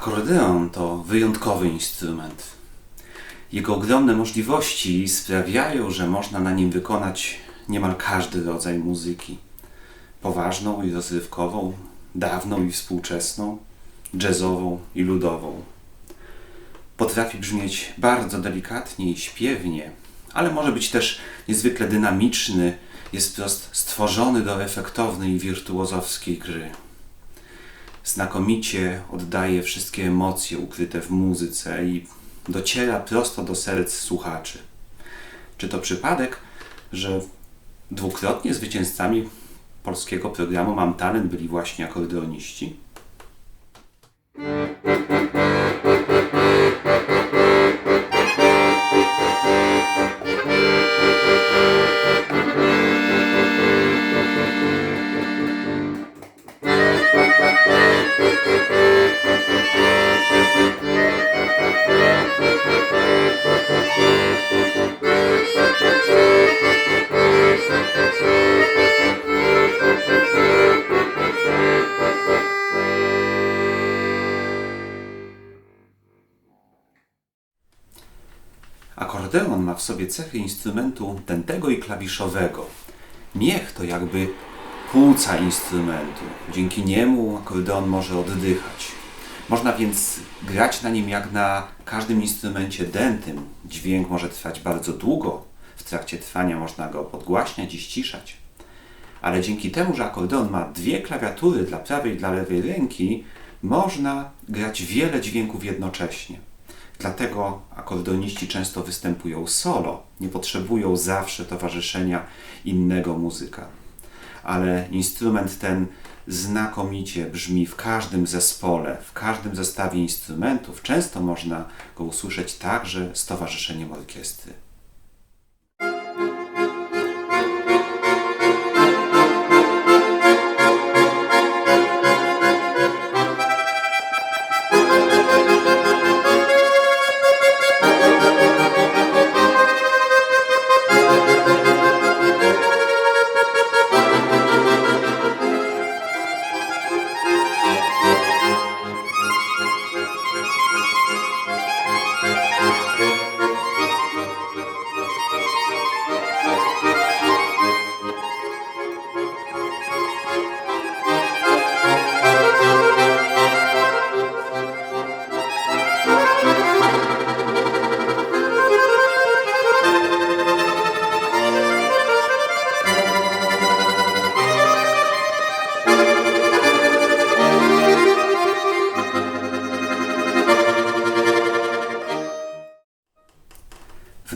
Akordeon to wyjątkowy instrument. Jego ogromne możliwości sprawiają, że można na nim wykonać niemal każdy rodzaj muzyki. Poważną i rozrywkową, dawną i współczesną, jazzową i ludową. Potrafi brzmieć bardzo delikatnie i śpiewnie, ale może być też niezwykle dynamiczny, jest wprost stworzony do efektownej i wirtuozowskiej gry znakomicie oddaje wszystkie emocje ukryte w muzyce i dociera prosto do serc słuchaczy. Czy to przypadek, że dwukrotnie zwycięzcami polskiego programu Mam Talent byli właśnie akordeoniści? Akordeon ma w sobie cechy instrumentu tętego i klawiszowego. Miech to jakby płuca instrumentu. Dzięki niemu akordeon może oddychać. Można więc grać na nim jak na każdym instrumencie dętym. Dźwięk może trwać bardzo długo. W trakcie trwania można go podgłaśniać i ściszać. Ale dzięki temu, że akordeon ma dwie klawiatury dla prawej i dla lewej ręki, można grać wiele dźwięków jednocześnie. Dlatego akordeoniści często występują solo, nie potrzebują zawsze towarzyszenia innego muzyka. Ale instrument ten znakomicie brzmi w każdym zespole, w każdym zestawie instrumentów. Często można go usłyszeć także z towarzyszeniem orkiestry.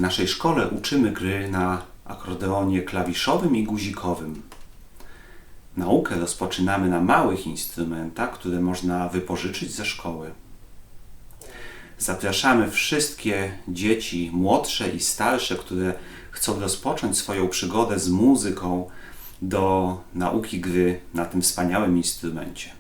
Naszej szkole uczymy gry na akordeonie klawiszowym i guzikowym. Naukę rozpoczynamy na małych instrumentach, które można wypożyczyć ze szkoły. Zapraszamy wszystkie dzieci, młodsze i starsze, które chcą rozpocząć swoją przygodę z muzyką, do nauki gry na tym wspaniałym instrumencie.